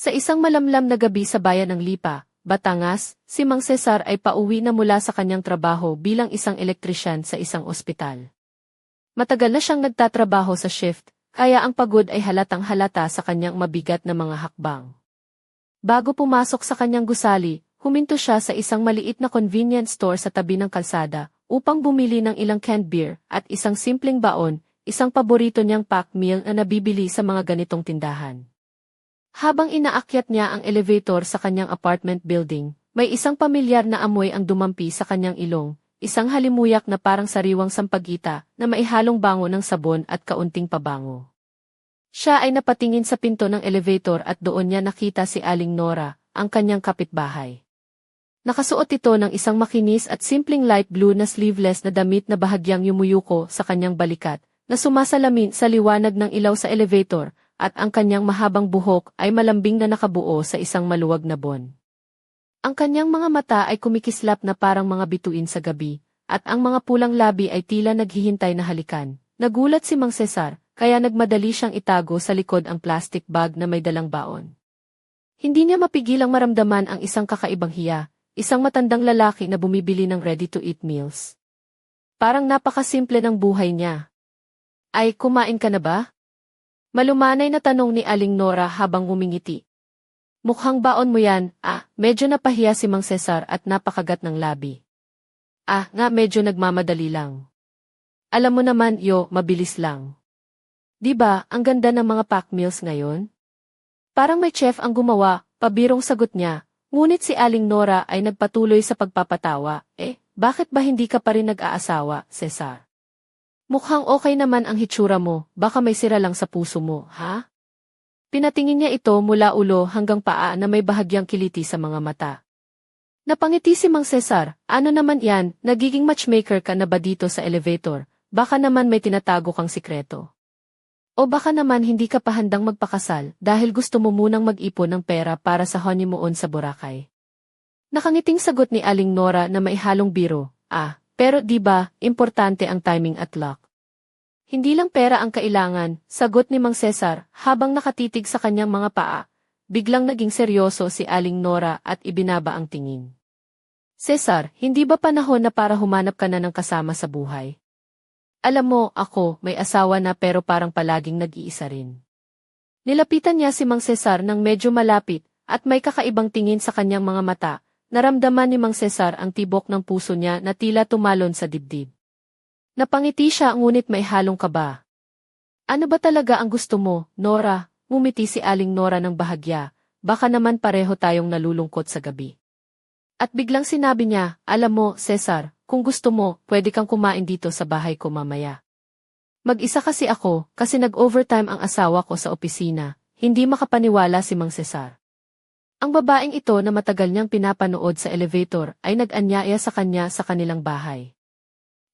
Sa isang malamlam na gabi sa bayan ng Lipa, Batangas, si Mang Cesar ay pauwi na mula sa kanyang trabaho bilang isang elektrisyan sa isang ospital. Matagal na siyang nagtatrabaho sa shift, kaya ang pagod ay halatang halata sa kanyang mabigat na mga hakbang. Bago pumasok sa kanyang gusali, huminto siya sa isang maliit na convenience store sa tabi ng kalsada upang bumili ng ilang canned beer at isang simpleng baon, isang paborito niyang pack meal na nabibili sa mga ganitong tindahan. Habang inaakyat niya ang elevator sa kanyang apartment building, may isang pamilyar na amoy ang dumampi sa kanyang ilong, isang halimuyak na parang sariwang sampagita na maihalong bango ng sabon at kaunting pabango. Siya ay napatingin sa pinto ng elevator at doon niya nakita si Aling Nora, ang kanyang kapitbahay. Nakasuot ito ng isang makinis at simpleng light blue na sleeveless na damit na bahagyang yumuyuko sa kanyang balikat, na sumasalamin sa liwanag ng ilaw sa elevator, at ang kanyang mahabang buhok ay malambing na nakabuo sa isang maluwag na bon. Ang kanyang mga mata ay kumikislap na parang mga bituin sa gabi, at ang mga pulang labi ay tila naghihintay na halikan. Nagulat si Mang Cesar, kaya nagmadali siyang itago sa likod ang plastic bag na may dalang baon. Hindi niya mapigilang maramdaman ang isang kakaibang hiya, isang matandang lalaki na bumibili ng ready-to-eat meals. Parang napakasimple ng buhay niya. Ay, kumain ka na ba? Malumanay na tanong ni Aling Nora habang ngumingiti. Mukhang baon mo yan, ah, medyo napahiya si Mang Cesar at napakagat ng labi. Ah, nga medyo nagmamadali lang. Alam mo naman, yo, mabilis lang. Di ba, ang ganda ng mga pack meals ngayon? Parang may chef ang gumawa, pabirong sagot niya, ngunit si Aling Nora ay nagpatuloy sa pagpapatawa, eh, bakit ba hindi ka pa rin nag-aasawa, Cesar? Mukhang okay naman ang hitsura mo, baka may sira lang sa puso mo, ha? Pinatingin niya ito mula ulo hanggang paa na may bahagyang kiliti sa mga mata. Napangiti si Mang Cesar, ano naman yan, nagiging matchmaker ka na ba dito sa elevator, baka naman may tinatago kang sikreto. O baka naman hindi ka pa handang magpakasal dahil gusto mo munang mag-ipon ng pera para sa honeymoon sa Boracay. Nakangiting sagot ni Aling Nora na may halong biro, ah, pero di ba, importante ang timing at luck. Hindi lang pera ang kailangan, sagot ni Mang Cesar habang nakatitig sa kanyang mga paa. Biglang naging seryoso si Aling Nora at ibinaba ang tingin. Cesar, hindi ba panahon na para humanap ka na ng kasama sa buhay? Alam mo, ako, may asawa na pero parang palaging nag-iisa rin. Nilapitan niya si Mang Cesar ng medyo malapit at may kakaibang tingin sa kanyang mga mata, Naramdaman ni Mang Cesar ang tibok ng puso niya na tila tumalon sa dibdib. Napangiti siya ngunit may halong kaba. Ano ba talaga ang gusto mo, Nora? Ngumiti si Aling Nora ng bahagya, baka naman pareho tayong nalulungkot sa gabi. At biglang sinabi niya, alam mo, Cesar, kung gusto mo, pwede kang kumain dito sa bahay ko mamaya. Mag-isa kasi ako, kasi nag-overtime ang asawa ko sa opisina, hindi makapaniwala si Mang Cesar. Ang babaeng ito na matagal niyang pinapanood sa elevator ay nag-anyaya sa kanya sa kanilang bahay.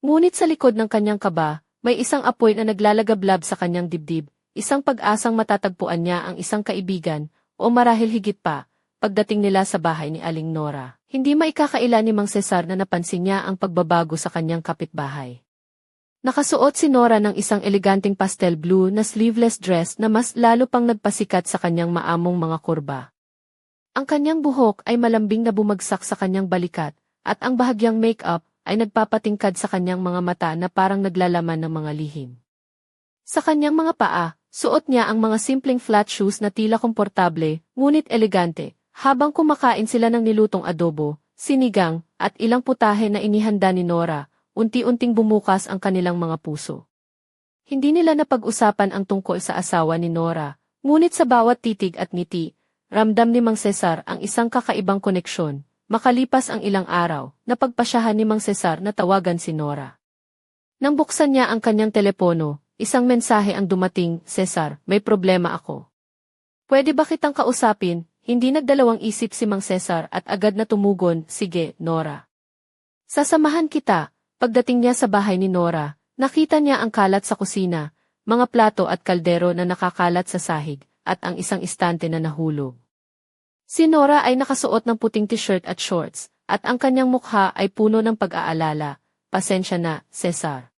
Ngunit sa likod ng kanyang kaba, may isang apoy na naglalagablab sa kanyang dibdib, isang pag-asang matatagpuan niya ang isang kaibigan, o marahil higit pa, pagdating nila sa bahay ni Aling Nora. Hindi maikakaila ni Mang Cesar na napansin niya ang pagbabago sa kanyang kapitbahay. Nakasuot si Nora ng isang eleganteng pastel blue na sleeveless dress na mas lalo pang nagpasikat sa kanyang maamong mga kurba. Ang kanyang buhok ay malambing na bumagsak sa kanyang balikat, at ang bahagyang make-up ay nagpapatingkad sa kanyang mga mata na parang naglalaman ng mga lihim. Sa kanyang mga paa, suot niya ang mga simpleng flat shoes na tila komportable, ngunit elegante, habang kumakain sila ng nilutong adobo, sinigang, at ilang putahe na inihanda ni Nora, unti-unting bumukas ang kanilang mga puso. Hindi nila napag-usapan ang tungkol sa asawa ni Nora, ngunit sa bawat titig at ngiti, Ramdam ni Mang Cesar ang isang kakaibang koneksyon. Makalipas ang ilang araw, napagpasyahan ni Mang Cesar na tawagan si Nora. Nang buksan niya ang kanyang telepono, isang mensahe ang dumating, Cesar, may problema ako. Pwede ba kitang kausapin? Hindi nagdalawang isip si Mang Cesar at agad na tumugon, sige, Nora. Sasamahan kita. Pagdating niya sa bahay ni Nora, nakita niya ang kalat sa kusina, mga plato at kaldero na nakakalat sa sahig, at ang isang istante na nahulog. Si Nora ay nakasuot ng puting t-shirt at shorts, at ang kanyang mukha ay puno ng pag-aalala. Pasensya na, Cesar.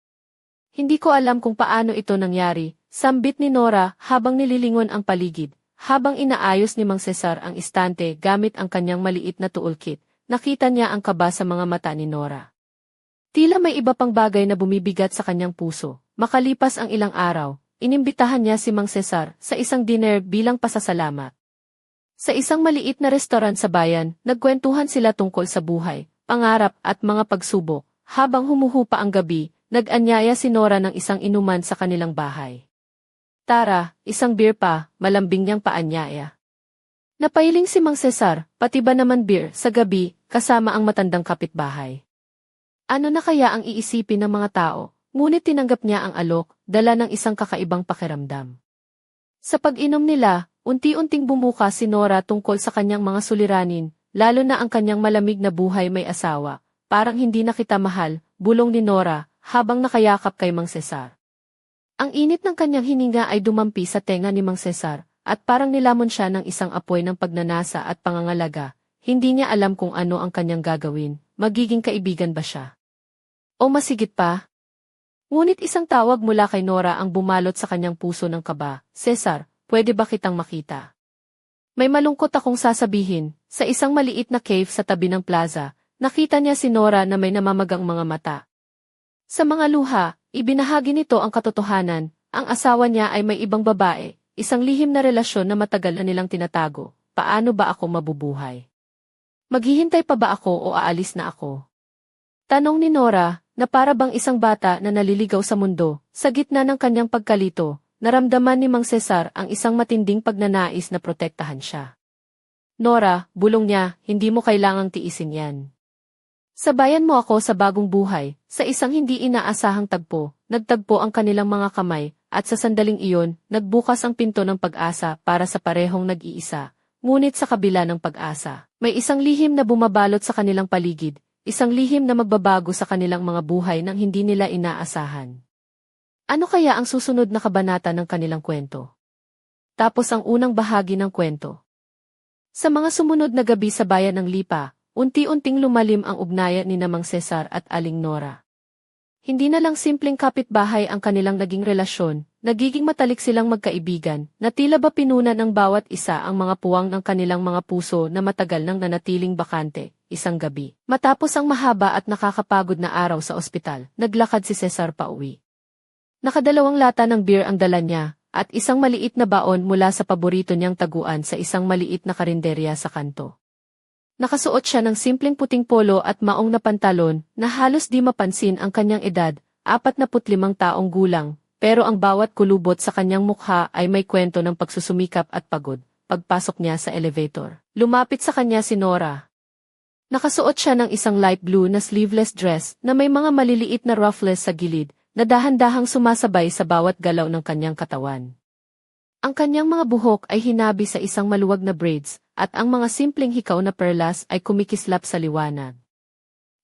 Hindi ko alam kung paano ito nangyari, sambit ni Nora habang nililingon ang paligid, habang inaayos ni Mang Cesar ang istante gamit ang kanyang maliit na toolkit, nakita niya ang kaba sa mga mata ni Nora. Tila may iba pang bagay na bumibigat sa kanyang puso. Makalipas ang ilang araw, inimbitahan niya si Mang Cesar sa isang dinner bilang pasasalamat. Sa isang maliit na restaurant sa bayan, nagkwentuhan sila tungkol sa buhay, pangarap at mga pagsubok. Habang humuhupa ang gabi, nag-anyaya si Nora ng isang inuman sa kanilang bahay. Tara, isang beer pa, malambing niyang paanyaya. Napailing si Mang Cesar, pati ba naman beer, sa gabi, kasama ang matandang kapitbahay. Ano na kaya ang iisipin ng mga tao, ngunit tinanggap niya ang alok, dala ng isang kakaibang pakiramdam. Sa pag-inom nila, unti-unting bumuka si Nora tungkol sa kanyang mga suliranin, lalo na ang kanyang malamig na buhay may asawa, parang hindi na kita mahal, bulong ni Nora, habang nakayakap kay Mang Cesar. Ang init ng kanyang hininga ay dumampi sa tenga ni Mang Cesar, at parang nilamon siya ng isang apoy ng pagnanasa at pangangalaga, hindi niya alam kung ano ang kanyang gagawin, magiging kaibigan ba siya. O masigit pa? Ngunit isang tawag mula kay Nora ang bumalot sa kanyang puso ng kaba, Cesar, pwede ba kitang makita? May malungkot akong sasabihin, sa isang maliit na cave sa tabi ng plaza, nakita niya si Nora na may namamagang mga mata. Sa mga luha, ibinahagi nito ang katotohanan, ang asawa niya ay may ibang babae, isang lihim na relasyon na matagal na nilang tinatago, paano ba ako mabubuhay? Maghihintay pa ba ako o aalis na ako? Tanong ni Nora, na para bang isang bata na naliligaw sa mundo, sa gitna ng kanyang pagkalito, naramdaman ni Mang Cesar ang isang matinding pagnanais na protektahan siya. Nora, bulong niya, hindi mo kailangang tiisin yan. Sabayan mo ako sa bagong buhay, sa isang hindi inaasahang tagpo, nagtagpo ang kanilang mga kamay, at sa sandaling iyon, nagbukas ang pinto ng pag-asa para sa parehong nag-iisa. Ngunit sa kabila ng pag-asa, may isang lihim na bumabalot sa kanilang paligid, isang lihim na magbabago sa kanilang mga buhay nang hindi nila inaasahan. Ano kaya ang susunod na kabanata ng kanilang kwento? Tapos ang unang bahagi ng kwento. Sa mga sumunod na gabi sa bayan ng Lipa, unti-unting lumalim ang ugnayan ni Namang Cesar at Aling Nora. Hindi na lang simpleng kapitbahay ang kanilang naging relasyon, nagiging matalik silang magkaibigan, na tila ba pinunan ng bawat isa ang mga puwang ng kanilang mga puso na matagal nang nanatiling bakante, isang gabi. Matapos ang mahaba at nakakapagod na araw sa ospital, naglakad si Cesar pauwi. Nakadalawang lata ng beer ang dala niya, at isang maliit na baon mula sa paborito niyang taguan sa isang maliit na karinderya sa kanto. Nakasuot siya ng simpleng puting polo at maong na pantalon na halos di mapansin ang kanyang edad, 45 taong gulang, pero ang bawat kulubot sa kanyang mukha ay may kwento ng pagsusumikap at pagod. Pagpasok niya sa elevator, lumapit sa kanya si Nora. Nakasuot siya ng isang light blue na sleeveless dress na may mga maliliit na ruffles sa gilid, na dahan-dahang sumasabay sa bawat galaw ng kanyang katawan. Ang kanyang mga buhok ay hinabi sa isang maluwag na braids, at ang mga simpleng hikaw na perlas ay kumikislap sa liwanag.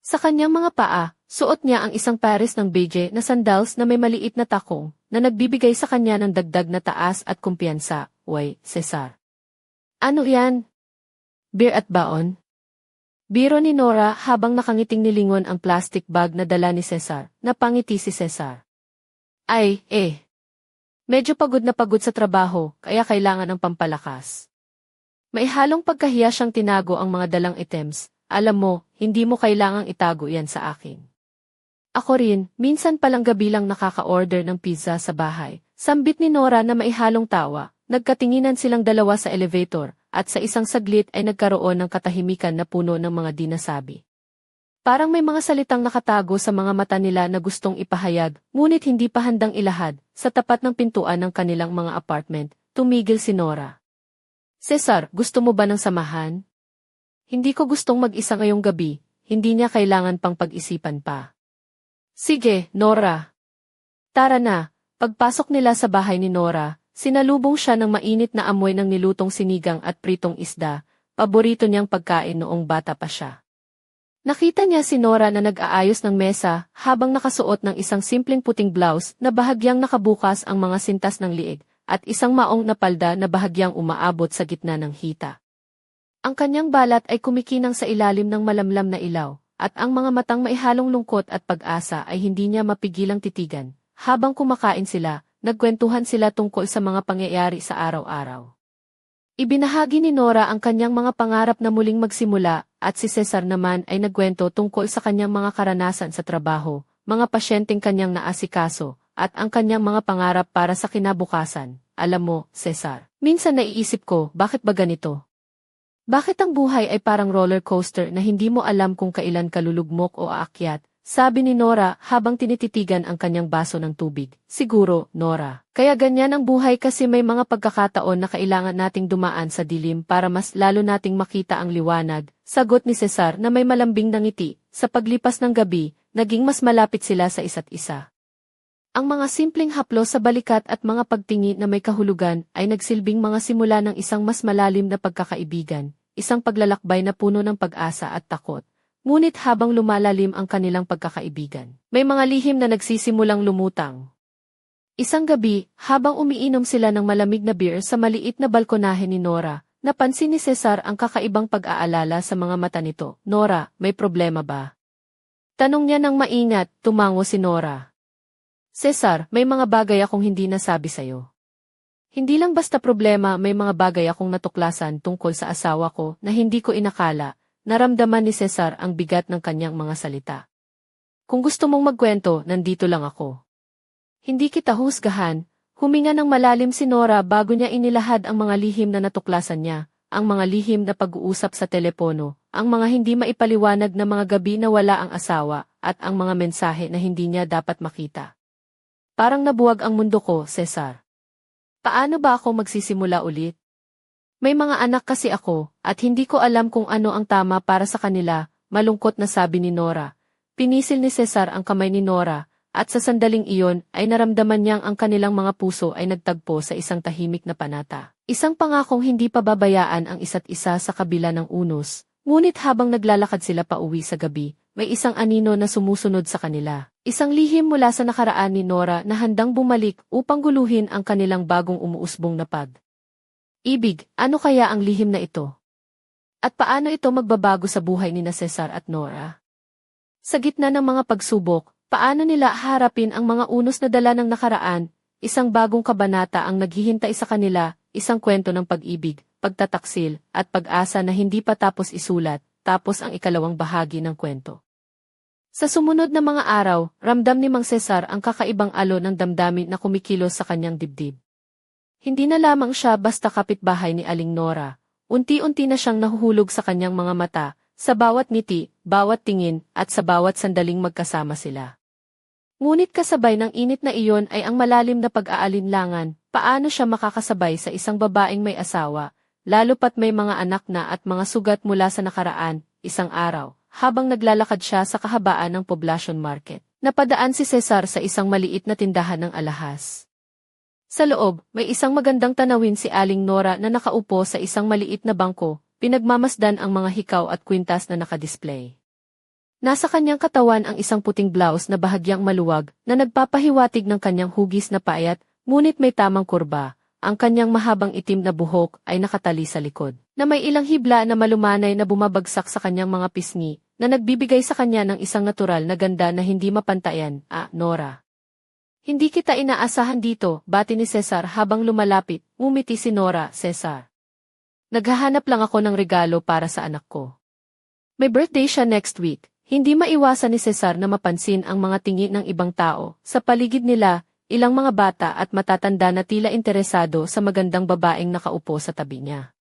Sa kanyang mga paa, suot niya ang isang pares ng beige na sandals na may maliit na takong, na nagbibigay sa kanya ng dagdag na taas at kumpiyansa, Way, Cesar. Ano yan? Beer at baon? Biro ni Nora habang nakangiting nilingon ang plastic bag na dala ni Cesar, napangiti si Cesar. Ay, eh. Medyo pagod na pagod sa trabaho, kaya kailangan ng pampalakas. May halong pagkahiya siyang tinago ang mga dalang items. Alam mo, hindi mo kailangang itago yan sa akin. Ako rin, minsan palang gabi lang nakaka-order ng pizza sa bahay. Sambit ni Nora na maihalong tawa, nagkatinginan silang dalawa sa elevator, at sa isang saglit ay nagkaroon ng katahimikan na puno ng mga dinasabi. Parang may mga salitang nakatago sa mga mata nila na gustong ipahayag, ngunit hindi pa handang ilahad, sa tapat ng pintuan ng kanilang mga apartment, tumigil si Nora. Cesar, gusto mo ba ng samahan? Hindi ko gustong mag-isa ngayong gabi, hindi niya kailangan pang pag-isipan pa. Sige, Nora. Tara na, pagpasok nila sa bahay ni Nora, sinalubong siya ng mainit na amoy ng nilutong sinigang at pritong isda, paborito niyang pagkain noong bata pa siya. Nakita niya si Nora na nag-aayos ng mesa habang nakasuot ng isang simpleng puting blouse na bahagyang nakabukas ang mga sintas ng liig at isang maong na palda na bahagyang umaabot sa gitna ng hita. Ang kanyang balat ay kumikinang sa ilalim ng malamlam na ilaw at ang mga matang maihalong lungkot at pag-asa ay hindi niya mapigilang titigan. Habang kumakain sila, nagkwentuhan sila tungkol sa mga pangyayari sa araw-araw. Ibinahagi ni Nora ang kanyang mga pangarap na muling magsimula at si Cesar naman ay nagkwento tungkol sa kanyang mga karanasan sa trabaho, mga pasyenteng kanyang naasikaso, at ang kanyang mga pangarap para sa kinabukasan. Alam mo, Cesar, minsan naiisip ko, bakit ba ganito? Bakit ang buhay ay parang roller coaster na hindi mo alam kung kailan kalulugmok o aakyat? Sabi ni Nora habang tinititigan ang kanyang baso ng tubig. Siguro, Nora. Kaya ganyan ang buhay kasi may mga pagkakataon na kailangan nating dumaan sa dilim para mas lalo nating makita ang liwanag. Sagot ni Cesar na may malambing na ngiti. Sa paglipas ng gabi, naging mas malapit sila sa isa't isa. Ang mga simpleng haplo sa balikat at mga pagtingin na may kahulugan ay nagsilbing mga simula ng isang mas malalim na pagkakaibigan, isang paglalakbay na puno ng pag-asa at takot. Ngunit habang lumalalim ang kanilang pagkakaibigan, may mga lihim na nagsisimulang lumutang. Isang gabi, habang umiinom sila ng malamig na beer sa maliit na balkonahe ni Nora, napansin ni Cesar ang kakaibang pag-aalala sa mga mata nito. Nora, may problema ba? Tanong niya ng maingat, tumango si Nora. Cesar, may mga bagay akong hindi nasabi sa'yo. Hindi lang basta problema, may mga bagay akong natuklasan tungkol sa asawa ko na hindi ko inakala, Naramdaman ni Cesar ang bigat ng kanyang mga salita. Kung gusto mong magkwento, nandito lang ako. Hindi kita husgahan, huminga ng malalim si Nora bago niya inilahad ang mga lihim na natuklasan niya, ang mga lihim na pag-uusap sa telepono, ang mga hindi maipaliwanag na mga gabi na wala ang asawa, at ang mga mensahe na hindi niya dapat makita. Parang nabuwag ang mundo ko, Cesar. Paano ba ako magsisimula ulit? May mga anak kasi ako, at hindi ko alam kung ano ang tama para sa kanila, malungkot na sabi ni Nora. Pinisil ni Cesar ang kamay ni Nora, at sa sandaling iyon ay naramdaman niyang ang kanilang mga puso ay nagtagpo sa isang tahimik na panata. Isang pangakong hindi pababayaan ang isa't isa sa kabila ng unos, ngunit habang naglalakad sila pa uwi sa gabi, may isang anino na sumusunod sa kanila. Isang lihim mula sa nakaraan ni Nora na handang bumalik upang guluhin ang kanilang bagong umuusbong na pag. Ibig, ano kaya ang lihim na ito? At paano ito magbabago sa buhay ni na Cesar at Nora? Sa gitna ng mga pagsubok, paano nila harapin ang mga unos na dala ng nakaraan, isang bagong kabanata ang naghihintay sa kanila, isang kwento ng pag-ibig, pagtataksil, at pag-asa na hindi pa tapos isulat, tapos ang ikalawang bahagi ng kwento. Sa sumunod na mga araw, ramdam ni Mang Cesar ang kakaibang alo ng damdamin na kumikilos sa kanyang dibdib. Hindi na lamang siya basta kapitbahay ni Aling Nora. Unti-unti na siyang nahuhulog sa kanyang mga mata, sa bawat ngiti, bawat tingin, at sa bawat sandaling magkasama sila. Ngunit kasabay ng init na iyon ay ang malalim na pag-aalinlangan, paano siya makakasabay sa isang babaeng may asawa, lalo pat may mga anak na at mga sugat mula sa nakaraan, isang araw, habang naglalakad siya sa kahabaan ng Poblacion Market. Napadaan si Cesar sa isang maliit na tindahan ng alahas. Sa loob, may isang magandang tanawin si Aling Nora na nakaupo sa isang maliit na bangko, pinagmamasdan ang mga hikaw at kwintas na nakadisplay. Nasa kanyang katawan ang isang puting blouse na bahagyang maluwag na nagpapahiwatig ng kanyang hugis na payat, ngunit may tamang kurba. Ang kanyang mahabang itim na buhok ay nakatali sa likod, na may ilang hibla na malumanay na bumabagsak sa kanyang mga pisngi, na nagbibigay sa kanya ng isang natural na ganda na hindi mapantayan, ah, Nora. Hindi kita inaasahan dito, bati ni Cesar habang lumalapit, umiti si Nora, Cesar. Naghahanap lang ako ng regalo para sa anak ko. May birthday siya next week, hindi maiwasan ni Cesar na mapansin ang mga tingin ng ibang tao. Sa paligid nila, ilang mga bata at matatanda na tila interesado sa magandang babaeng nakaupo sa tabi niya.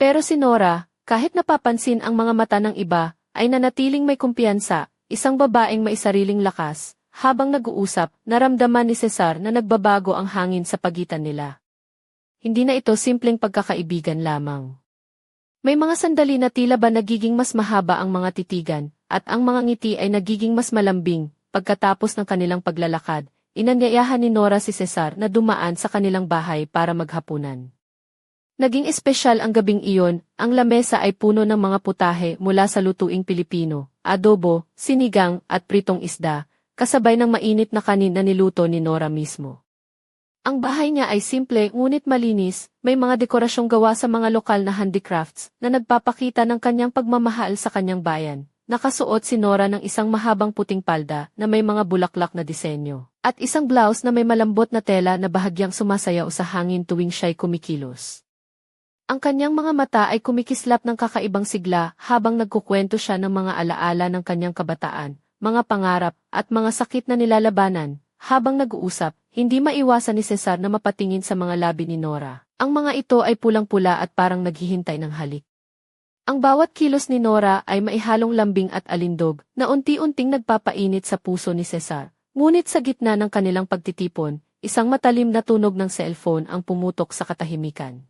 Pero si Nora, kahit napapansin ang mga mata ng iba, ay nanatiling may kumpiyansa, isang babaeng may sariling lakas, habang nag-uusap, naramdaman ni Cesar na nagbabago ang hangin sa pagitan nila. Hindi na ito simpleng pagkakaibigan lamang. May mga sandali na tila ba nagiging mas mahaba ang mga titigan, at ang mga ngiti ay nagiging mas malambing, pagkatapos ng kanilang paglalakad, inanyayahan ni Nora si Cesar na dumaan sa kanilang bahay para maghapunan. Naging espesyal ang gabing iyon, ang lamesa ay puno ng mga putahe mula sa lutuing Pilipino, adobo, sinigang, at pritong isda, kasabay ng mainit na kanin na niluto ni Nora mismo. Ang bahay niya ay simple ngunit malinis, may mga dekorasyong gawa sa mga lokal na handicrafts na nagpapakita ng kanyang pagmamahal sa kanyang bayan. Nakasuot si Nora ng isang mahabang puting palda na may mga bulaklak na disenyo, at isang blouse na may malambot na tela na bahagyang sumasayaw sa hangin tuwing siya'y kumikilos. Ang kanyang mga mata ay kumikislap ng kakaibang sigla habang nagkukwento siya ng mga alaala ng kanyang kabataan, mga pangarap, at mga sakit na nilalabanan. Habang nag-uusap, hindi maiwasan ni Cesar na mapatingin sa mga labi ni Nora. Ang mga ito ay pulang-pula at parang naghihintay ng halik. Ang bawat kilos ni Nora ay maihalong lambing at alindog na unti-unting nagpapainit sa puso ni Cesar. Ngunit sa gitna ng kanilang pagtitipon, isang matalim na tunog ng cellphone ang pumutok sa katahimikan.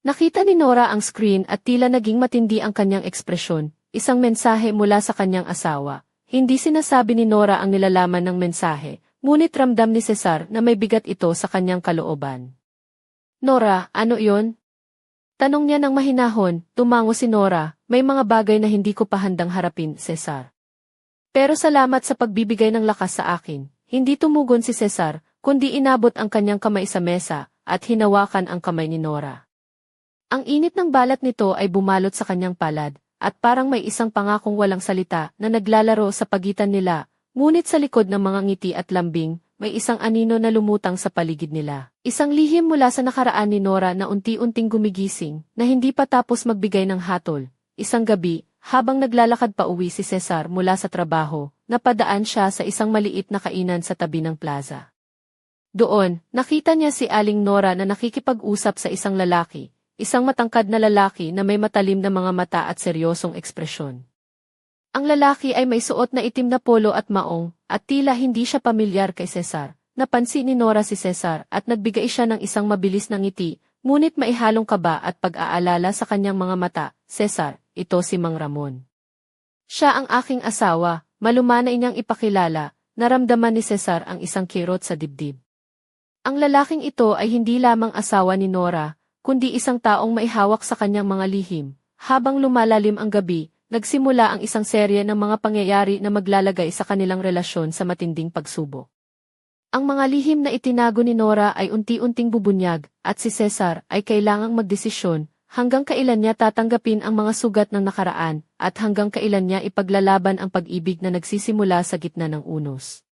Nakita ni Nora ang screen at tila naging matindi ang kanyang ekspresyon, isang mensahe mula sa kanyang asawa. Hindi sinasabi ni Nora ang nilalaman ng mensahe, ngunit ramdam ni Cesar na may bigat ito sa kanyang kalooban. Nora, ano yon? Tanong niya ng mahinahon, tumango si Nora, may mga bagay na hindi ko pa handang harapin, Cesar. Pero salamat sa pagbibigay ng lakas sa akin. Hindi tumugon si Cesar, kundi inabot ang kanyang kamay sa mesa, at hinawakan ang kamay ni Nora. Ang init ng balat nito ay bumalot sa kanyang palad, at parang may isang pangakong walang salita na naglalaro sa pagitan nila, ngunit sa likod ng mga ngiti at lambing, may isang anino na lumutang sa paligid nila. Isang lihim mula sa nakaraan ni Nora na unti-unting gumigising, na hindi pa tapos magbigay ng hatol. Isang gabi, habang naglalakad pa uwi si Cesar mula sa trabaho, napadaan siya sa isang maliit na kainan sa tabi ng plaza. Doon, nakita niya si Aling Nora na nakikipag-usap sa isang lalaki, isang matangkad na lalaki na may matalim na mga mata at seryosong ekspresyon. Ang lalaki ay may suot na itim na polo at maong, at tila hindi siya pamilyar kay Cesar. Napansin ni Nora si Cesar at nagbigay siya ng isang mabilis na ngiti, ngunit maihalong kaba at pag-aalala sa kanyang mga mata, Cesar, ito si Mang Ramon. Siya ang aking asawa, malumanay niyang ipakilala, naramdaman ni Cesar ang isang kirot sa dibdib. Ang lalaking ito ay hindi lamang asawa ni Nora, kundi isang taong maihawak sa kanyang mga lihim. Habang lumalalim ang gabi, nagsimula ang isang serye ng mga pangyayari na maglalagay sa kanilang relasyon sa matinding pagsubok. Ang mga lihim na itinago ni Nora ay unti-unting bubunyag, at si Cesar ay kailangang magdesisyon hanggang kailan niya tatanggapin ang mga sugat ng nakaraan at hanggang kailan niya ipaglalaban ang pag-ibig na nagsisimula sa gitna ng unos.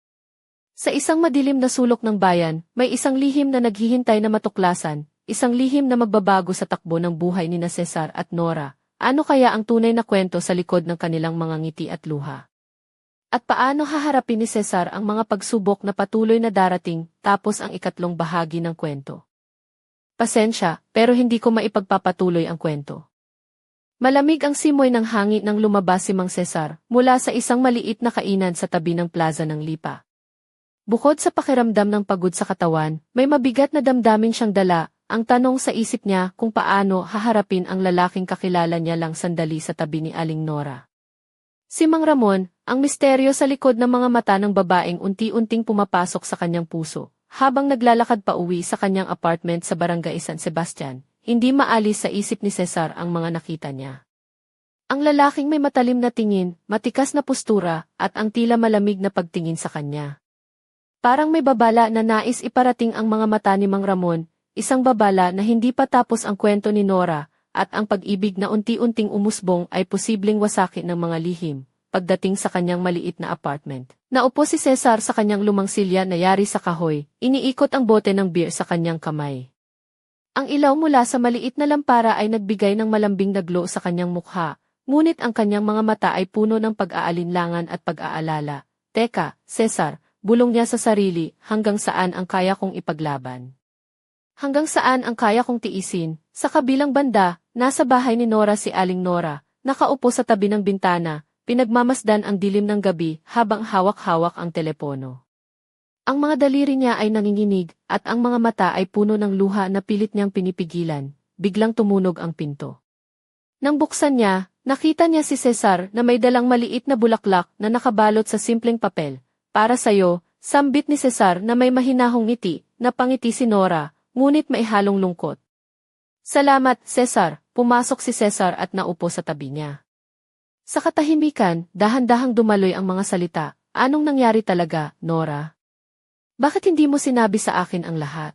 Sa isang madilim na sulok ng bayan, may isang lihim na naghihintay na matuklasan, isang lihim na magbabago sa takbo ng buhay ni na Cesar at Nora, ano kaya ang tunay na kwento sa likod ng kanilang mga ngiti at luha? At paano haharapin ni Cesar ang mga pagsubok na patuloy na darating tapos ang ikatlong bahagi ng kwento? Pasensya, pero hindi ko maipagpapatuloy ang kwento. Malamig ang simoy ng hangin nang lumabas si Mang Cesar mula sa isang maliit na kainan sa tabi ng plaza ng Lipa. Bukod sa pakiramdam ng pagod sa katawan, may mabigat na damdamin siyang dala ang tanong sa isip niya kung paano haharapin ang lalaking kakilala niya lang sandali sa tabi ni Aling Nora. Si Mang Ramon, ang misteryo sa likod ng mga mata ng babaeng unti-unting pumapasok sa kanyang puso. Habang naglalakad pa uwi sa kanyang apartment sa barangay San Sebastian, hindi maalis sa isip ni Cesar ang mga nakita niya. Ang lalaking may matalim na tingin, matikas na postura, at ang tila malamig na pagtingin sa kanya. Parang may babala na nais iparating ang mga mata ni Mang Ramon, isang babala na hindi pa tapos ang kwento ni Nora, at ang pag-ibig na unti-unting umusbong ay posibleng wasakin ng mga lihim, pagdating sa kanyang maliit na apartment. Naupo si Cesar sa kanyang lumang silya na yari sa kahoy, iniikot ang bote ng beer sa kanyang kamay. Ang ilaw mula sa maliit na lampara ay nagbigay ng malambing na glow sa kanyang mukha, ngunit ang kanyang mga mata ay puno ng pag-aalinlangan at pag-aalala. Teka, Cesar, bulong niya sa sarili, hanggang saan ang kaya kong ipaglaban. Hanggang saan ang kaya kong tiisin, sa kabilang banda, nasa bahay ni Nora si Aling Nora, nakaupo sa tabi ng bintana, pinagmamasdan ang dilim ng gabi habang hawak-hawak ang telepono. Ang mga daliri niya ay nanginginig at ang mga mata ay puno ng luha na pilit niyang pinipigilan, biglang tumunog ang pinto. Nang buksan niya, nakita niya si Cesar na may dalang maliit na bulaklak na nakabalot sa simpleng papel. Para sa'yo, sambit ni Cesar na may mahinahong ngiti, na pangiti si Nora, ngunit may halong lungkot. Salamat, Cesar, pumasok si Cesar at naupo sa tabi niya. Sa katahimikan, dahan-dahang dumaloy ang mga salita, anong nangyari talaga, Nora? Bakit hindi mo sinabi sa akin ang lahat?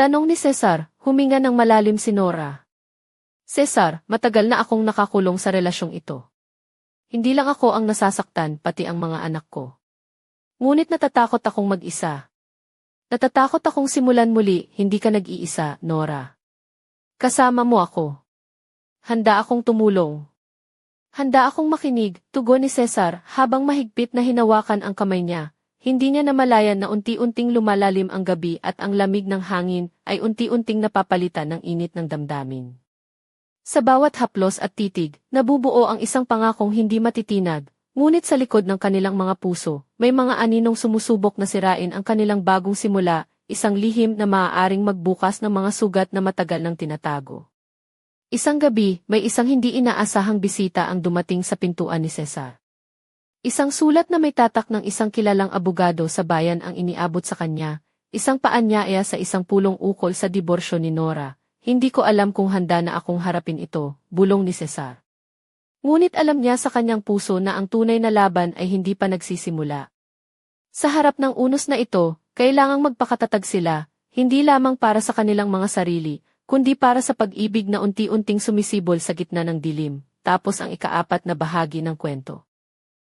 Tanong ni Cesar, huminga ng malalim si Nora. Cesar, matagal na akong nakakulong sa relasyong ito. Hindi lang ako ang nasasaktan, pati ang mga anak ko. Ngunit natatakot akong mag-isa. Natatakot akong simulan muli, hindi ka nag-iisa, Nora. Kasama mo ako. Handa akong tumulong. Handa akong makinig, tugon ni Cesar habang mahigpit na hinawakan ang kamay niya. Hindi niya namalayan na unti-unting lumalalim ang gabi at ang lamig ng hangin ay unti-unting napapalitan ng init ng damdamin. Sa bawat haplos at titig, nabubuo ang isang pangakong hindi matitinag, ngunit sa likod ng kanilang mga puso, may mga aninong sumusubok na sirain ang kanilang bagong simula, isang lihim na maaaring magbukas ng mga sugat na matagal nang tinatago. Isang gabi, may isang hindi inaasahang bisita ang dumating sa pintuan ni Cesar. Isang sulat na may tatak ng isang kilalang abogado sa bayan ang iniabot sa kanya, isang paanyaya sa isang pulong ukol sa diborsyo ni Nora. Hindi ko alam kung handa na akong harapin ito, bulong ni Cesar. Ngunit alam niya sa kanyang puso na ang tunay na laban ay hindi pa nagsisimula. Sa harap ng unos na ito, kailangang magpakatatag sila, hindi lamang para sa kanilang mga sarili, kundi para sa pag-ibig na unti-unting sumisibol sa gitna ng dilim, tapos ang ikaapat na bahagi ng kwento.